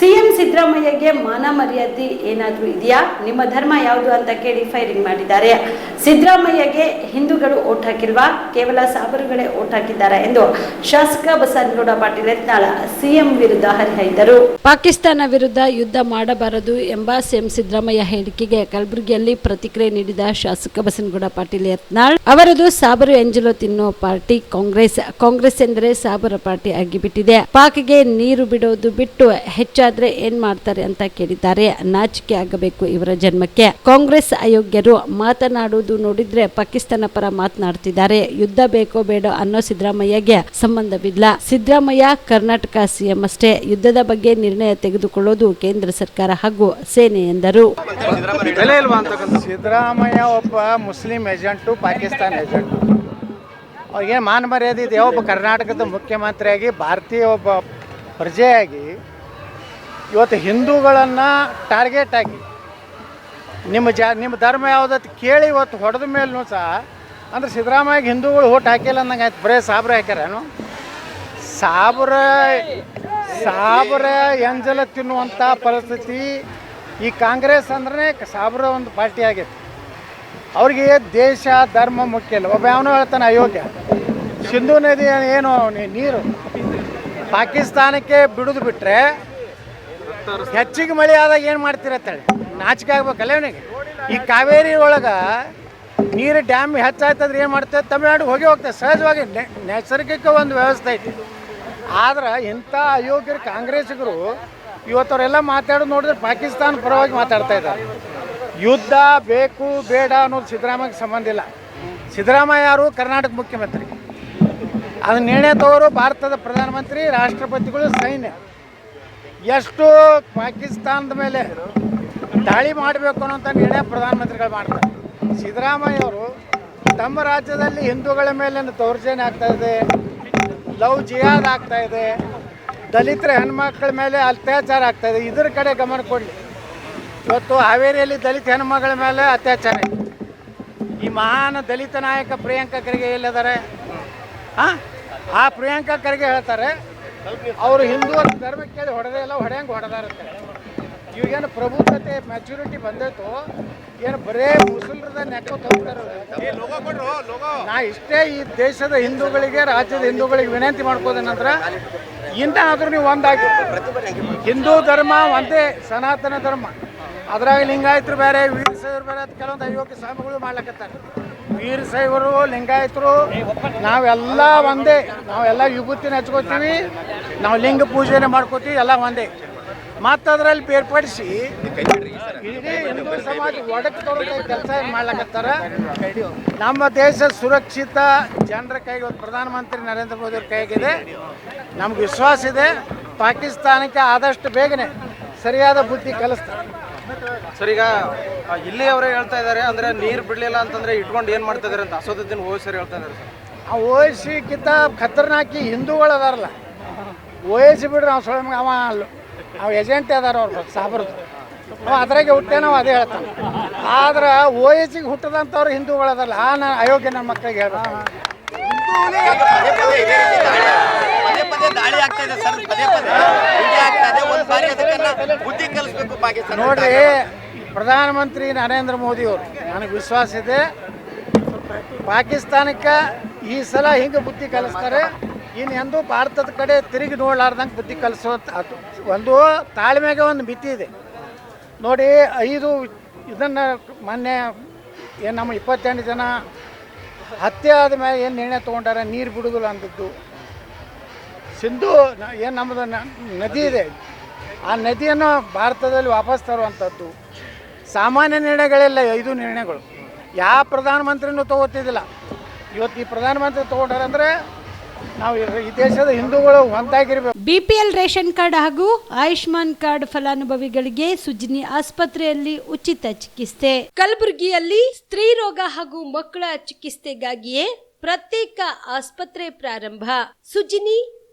CM ಸಿದ್ದರಾಮಯ್ಯಗೆ ಮಾನ ಮರ್ಯಾದೆ ಏನಾದರೂ ಇದೆಯಾ? ನಿಮ್ಮ ಧರ್ಮ ಯಾವುದು ಅಂತ ಕೇಳಿ ಫೈರಿಂಗ್ ಮಾಡಿದ್ದಾರೆ. ಸಿದ್ದರಾಮಯ್ಯಗೆ ಹಿಂದೂಗಳು ಓಟ್ ಹಾಕಿಲ್ವಾ? ಕೇವಲ ಸಾಬರುಗಳೇ ಓಟ್ ಹಾಕಿದ್ದಾರೆ ಎಂದು ಶಾಸಕ ಬಸನಗೌಡ ಪಾಟೀಲ್ ಯತ್ನಾಳ ಸಿಎಂ ವಿರುದ್ಧ ಹರಿಹಾಯ್ದರು. ಪಾಕಿಸ್ತಾನ ವಿರುದ್ಧ ಯುದ್ಧ ಮಾಡಬಾರದು ಎಂಬ ಸಿಎಂ ಸಿದ್ದರಾಮಯ್ಯ ಹೇಳಿಕೆಗೆ ಕಲಬುರಗಿಯಲ್ಲಿ ಪ್ರತಿಕ್ರಿಯೆ ನೀಡಿದ ಶಾಸಕ ಬಸನಗೌಡ ಪಾಟೀಲ್ ಯತ್ನಾಳ್, ಅವರದು ಸಾಬರು ಎಂಜಲೋ ತಿನ್ನೋ ಪಾರ್ಟಿ ಕಾಂಗ್ರೆಸ್ ಕಾಂಗ್ರೆಸ್ ಎಂದರೆ ಸಾಬರ ಪಾರ್ಟಿ ಆಗಿಬಿಟ್ಟಿದೆ. ಪಾಕ್ಗೆ ನೀರು ಬಿಡೋದು ಬಿಟ್ಟು ಹೆಚ್ಚಾದ್ರೆ ಏನ್ ಮಾಡ್ತಾರೆ ಅಂತ ಕೇಳಿದ್ದಾರೆ. ನಾಚಿಕೆ ಆಗಬೇಕು ಇವರ ಜನ್ಮಕ್ಕೆ. ಕಾಂಗ್ರೆಸ್ ಅಯೋಗ್ಯರು ಮಾತನಾಡುವುದು ನೋಡಿದ್ರೆ ಪಾಕಿಸ್ತಾನ ಪರ ಮಾತನಾಡ್ತಿದ್ದಾರೆ. ಯುದ್ಧ ಬೇಕೋ ಬೇಡ ಅನ್ನೋ ಸಿದ್ದರಾಮಯ್ಯಗೆ ಸಂಬಂಧವಿಲ್ಲ. ಸಿದ್ದರಾಮಯ್ಯ ಕರ್ನಾಟಕ ಸಿಎಂ ಅಷ್ಟೇ. ಯುದ್ಧದ ಬಗ್ಗೆ ನಿರ್ಣಯ ತೆಗೆದುಕೊಳ್ಳೋದು ಕೇಂದ್ರ ಸರ್ಕಾರ ಹಾಗೂ ಸೇನೆ ಎಂದರು. ಸಿದ್ದರಾಮಯ್ಯ ಒಬ್ಬ ಮುಸ್ಲಿಂ ಏಜೆಂಟ್ ಪಾಕಿಸ್ತಾನ ಏಜೆಂಟ್. ಅವ್ರಿಗೆ ಮಾನ ಮರ್ಯಾದೆ ಇದೆ ಒಬ್ಬ ಕರ್ನಾಟಕದ ಮುಖ್ಯಮಂತ್ರಿಯಾಗಿ ಭಾರತೀಯ ಒಬ್ಬ ಪ್ರಜೆಯಾಗಿ ಇವತ್ತು ಹಿಂದೂಗಳನ್ನು ಟಾರ್ಗೆಟ್ ಆಗಿ, ನಿಮ್ಮ ಜಾ, ನಿಮ್ಮ ಧರ್ಮ ಯಾವುದತ್ತು ಕೇಳಿ ಇವತ್ತು ಹೊಡೆದ ಮೇಲೂ ಸಹ, ಅಂದ್ರೆ ಸಿದ್ದರಾಮಯ್ಯ ಹಿಂದೂಗಳು ಓಟ್ ಹಾಕಿಲ್ಲ ಅನ್ನಂಗೆ ಆಯ್ತು, ಬರೀ ಸಾಬ್ರ ಹಾಕ್ಯಾರೇನು? ಸಾಬ್ರ ಸಾಬ್ರ ಎಂಜಲ ತಿನ್ನುವಂಥ ಪರಿಸ್ಥಿತಿ ಈ ಕಾಂಗ್ರೆಸ್ ಅಂದ್ರೆ ಸಾಬ್ರ ಒಂದು ಪಾರ್ಟಿ ಆಗೈತೆ. ಅವ್ರಿಗೆ ದೇಶ, ಧರ್ಮ ಮುಖ್ಯ ಇಲ್ಲ. ಒಬ್ಬ ಯಾವನೋ ಹೇಳ್ತಾನೆ, ಅಯೋಗ್ಯ. ಸಿಂಧು ನದಿ ಏನು ನೀರು? ಪಾಕಿಸ್ತಾನಕ್ಕೆ ಬಿಡುದು ಬಿಟ್ರೆ ಹೆಚ್ಚಿಗೆ ಮಳೆ ಆದಾಗ ಏನು ಮಾಡ್ತಿರತ್ತೇಳಿ ನಾಚಿಕೆ ಆಗ್ಬೇಕಲ್ಲ ಅವನಿಗೆ ಈ ಕಾವೇರಿ ಒಳಗೆ ನೀರು ಡ್ಯಾಮ್ ಹೆಚ್ಚಾಯ್ತಂದ್ರೆ ಏನು ಮಾಡ್ತದೆ ತಮಿಳ್ನಾಡು ಹೋಗಿ ಹೋಗ್ತದೆ ಸಹಜವಾಗಿ ನೈಸರ್ಗಿಕ ಒಂದು ವ್ಯವಸ್ಥೆ ಐತಿ. ಆದ್ರೆ ಇಂಥ ಅಯೋಗ್ಯರು ಕಾಂಗ್ರೆಸ್ಸಿಗರು ಇವತ್ತವರೆಲ್ಲ ಮಾತಾಡೋದು ನೋಡಿದ್ರೆ ಪಾಕಿಸ್ತಾನ ಪರವಾಗಿ ಮಾತಾಡ್ತಾ ಇದ್ದಾರೆ. ಯುದ್ಧ ಬೇಕು, ಬೇಡ ಅನ್ನೋದು ಸಿದ್ದರಾಮಯ್ಯಗೆ ಸಂಬಂಧ ಇಲ್ಲ. ಸಿದ್ದರಾಮಯ್ಯ ಯಾರು? ಕರ್ನಾಟಕ ಮುಖ್ಯಮಂತ್ರಿ. ಅದನ್ನ ನಿರ್ಣಯ ತಗೋರು ಭಾರತದ ಪ್ರಧಾನಮಂತ್ರಿ, ರಾಷ್ಟ್ರಪತಿಗಳು, ಸೈನ್ಯ. ಎಷ್ಟು ಪಾಕಿಸ್ತಾನದ ಮೇಲೆ ದಾಳಿ ಮಾಡಬೇಕು ಅನ್ನೋಂಥ ನಿರ್ಣಯ ಪ್ರಧಾನಮಂತ್ರಿಗಳು ಮಾಡ್ತಾರೆ. ಸಿದ್ದರಾಮಯ್ಯ ಅವರು ತಮ್ಮ ರಾಜ್ಯದಲ್ಲಿ ಹಿಂದೂಗಳ ಮೇಲೆ ದೌರ್ಜನ್ಯ ಆಗ್ತಾ ಇದೆ, ಲವ್ ಜಿಯಾದ್ ಆಗ್ತಾ ಇದೆ, ದಲಿತರ ಹೆಣ್ಮಕ್ಳ ಮೇಲೆ ಅತ್ಯಾಚಾರ ಆಗ್ತಾ ಇದೆ. ಇದ್ರ ಕಡೆ ಗಮನ ಕೊಡಲಿ ಇವತ್ತು ಹಾವೇರಿಯಲ್ಲಿ ದಲಿತ ಹೆಣ್ಮಗಳ ಮೇಲೆ ಅತ್ಯಾಚಾರ ಈ ಮಹಾನ್ ದಲಿತ ನಾಯಕ ಪ್ರಿಯಾಂಕಾ ಖರ್ಗೆ ಎಲ್ಲಿದ್ದಾರೆ? ಆ? ಆ ಪ್ರಿಯಾಂಕಾ ಖರ್ಗೆ ಹೇಳ್ತಾರೆ ಅವರು ಹಿಂದೂ ಧರ್ಮಕ್ಕೆ ಕೇಳಿ ಹೊಡೆದೇ ಇಲ್ಲ ಹೊಡೆಯಂಗೆ ಹೊಡೆದಾರತ್ತೆ. ಈಗೇನು ಪ್ರಭುತ್ವತೆ ಮೆಚುರಿಟಿ ಬಂದೈತು ಏನು ಬರೇ ಮುಸಲ್ರದ ತಗೋತಾರ ನಾ ಇಷ್ಟೇ ಈ ದೇಶದ ಹಿಂದೂಗಳಿಗೆ ರಾಜ್ಯದ ಹಿಂದೂಗಳಿಗೆ ವಿನಂತಿ ಮಾಡ್ಕೊದೆನಂದ್ರೆ ಇಂಥ ಆದರೂ ನೀವು ಒಂದಾಗಿ ಹಿಂದೂ ಧರ್ಮ ಒಂದೇ ಸನಾತನ ಧರ್ಮ. ಅದ್ರಾಗ ಲಿಂಗಾಯತರು ಬೇರೆ ವೀರಶೈವರು ಬೇರೆ ಅಂತ ಕೆಲವೊಂದು ಐವತ್ತು ಸ್ವಾಮಿಗಳು ಮಾಡ್ಲಕತ್ತಾರೆ. ವೀರಶೈವರು ಲಿಂಗಾಯತರು, ನಾವೆಲ್ಲ ಒಂದೇ. ನಾವೆಲ್ಲ ವಿಭೂತಿನ ಹಚ್ಕೋತೀವಿ. ನಾವು ಲಿಂಗ ಪೂಜೆನೆ ಮಾಡ್ಕೋತೀವಿ, ಎಲ್ಲ ಒಂದೇ. ಮತ್ತು ಅದರಲ್ಲಿ ಬೇರ್ಪಡಿಸಿ ಹಿಂದೂ ಸಮಾಜ ಒಡಕು ತೊಡಕ ಕೆಲಸ ಮಾಡ್ಲಕತ್ತಾರ? ನಮ್ಮ ದೇಶ ಸುರಕ್ಷಿತ, ಜನರ ಕೈಗೆ ಪ್ರಧಾನಮಂತ್ರಿ ನರೇಂದ್ರ ಮೋದಿ ಅವ್ರ ಕೈಗಿದೆ ನಮ್ಗೆ ವಿಶ್ವಾಸ ಇದೆ. ಪಾಕಿಸ್ತಾನಕ್ಕೆ ಆದಷ್ಟು ಬೇಗನೆ ಸರಿಯಾದ ಬುದ್ಧಿ ಕಲಿಸ್ತಾರೆ. ಸರ್ ಈಗ ಇಲ್ಲಿ ಅವರೇ ಹೇಳ್ತಾ ಇದ್ದಾರೆ ಅಂದ್ರೆ ನೀರು ಬಿಡ್ಲಿಲ್ಲ ಅಂತಂದ್ರೆ ಇಟ್ಕೊಂಡು ಏನ್ ಮಾಡ್ತಾ ಇದಾರೆ ಅಂತ ಅಸೋದಿನ ಹೋಗಿ ಸರ್ ಹೇಳ್ತಾ ಇದ್ದಾರೆ ಸರ್. ಆ ಕಿತ್ತ ಖತರ್ನಾಕಿ ಹಿಂದೂಗಳು ಅದಾರಲ್ಲ. ಓಯಸಿ ಬಿಡ್ರಿ ನಾವು ಸೊಳ್ಳೆ ಅವ ಅಲ್ಲ ಅವ ಏಜೆಂಟ್ ಅದಾರ ಅವ್ರ ಸಾಬ್ರದ್ದು ಅವ ಅದ್ರಾಗೆ ಹುಟ್ಟೆ ನಾವು ಅದೇ ಹೇಳ್ತಾನೆ. ಆದ್ರೆ ಓಯಸಿಗೆ ಹುಟ್ಟದಂಥವ್ರು ಹಿಂದೂಗಳು ಅದಾರಲ್ಲ ಆ ನಾನು ಅಯೋಗ್ಯ ನನ್ನ ಮಕ್ಕಳಿಗೆ ಹೇಳ್ಬೇಕು. ಪದೇ ದಾಳಿ ಆಗ್ತಾ ಇದೆ ಸರ್. ಪದೇ ಪದೇ ಹೀಗೆ ಆಗ್ತಾ ಇದೆ. ಒಂದು ಬಾರಿ ಅದಕ್ಕೆಲ್ಲ ಬುದ್ಧಿ ಕಲಿಸ್ಬೇಕು ಪಾಕಿಸ್ತಾನ ನೋಡ್ರಿ ಪ್ರಧಾನಮಂತ್ರಿ ನರೇಂದ್ರ ಮೋದಿ ಅವರು, ನನಗೆ ವಿಶ್ವಾಸ ಇದೆ. ಪಾಕಿಸ್ತಾನಕ್ಕೆ ಈ ಸಲ ಹಿಂಗೆ ಬುದ್ಧಿ ಕಲಿಸ್ತಾರೆ. ಇನ್ನು ಎಂದೂ ಭಾರತದ ಕಡೆ ತಿರುಗಿ ನೋಡ್ಲಾರ್ದಂಗೆ ಬುದ್ಧಿ ಕಲಿಸೋ ಒಂದು ತಾಳ್ಮೆಗೆ ಒಂದು ಮಿತಿ ಇದೆ. ನೋಡಿ, ಐದು ಇದನ್ನು ಮೊನ್ನೆ ಏನು ನಮ್ಮ ಇಪ್ಪತ್ತೆಂಟು ಜನ ಹತ್ಯೆ ಆದ ಮೇಲೆ ಏನು ನಿರ್ಣಯ ತೊಗೊಂಡಾರೆ? ನೀರು ಬಿಡೋದಿಲ್ಲ ಅಂದದ್ದು. ಸಿಂಧು ಏನು ನಮ್ಮದು ನದಿ ಇದೆ. ಆ ನದಿಯನ್ನು ಭಾರತದಲ್ಲಿ ವಾಪಸ್ ತರುವಂಥದ್ದು ಸಾಮಾನ್ಯ ನಿರ್ಣಯಗಳೆಲ್ಲ ಐದು ನಿರ್ಣಯಗಳು. ಯಾವ ಪ್ರಧಾನಮಂತ್ರಿನೂ ತಗೋತಿದ್ದಿಲ್ಲ. ಇವತ್ತು ಈ ಪ್ರಧಾನಮಂತ್ರಿ ತಗೊಂಡಾರಂದ್ರೆ ನಾವು ಈ- ದೇಶದ ಹಿಂದೂಗಳು ಒಂದಾಗಿರ್ಬೇಕು. ಬಿಪಿಎಲ್ ರೇಷನ್ ಕಾರ್ಡ್ ಹಾಗೂ ಆಯುಷ್ಮಾನ್ ಕಾರ್ಡ್ ಫಲಾನುಭವಿಗಳಿಗೆ ಸುಜಿನಿ ಆಸ್ಪತ್ರೆಯಲ್ಲಿ ಉಚಿತ ಚಿಕಿತ್ಸೆ. ಕಲಬುರಗಿಯಲ್ಲಿ ಸ್ತ್ರೀ ರೋಗ ಹಾಗೂ ಮಕ್ಕಳ ಚಿಕಿತ್ಸೆಗಾಗಿಯೇ ಪ್ರತ್ಯೇಕ ಆಸ್ಪತ್ರೆ ಪ್ರಾರಂಭ. ಸುಜಿನಿ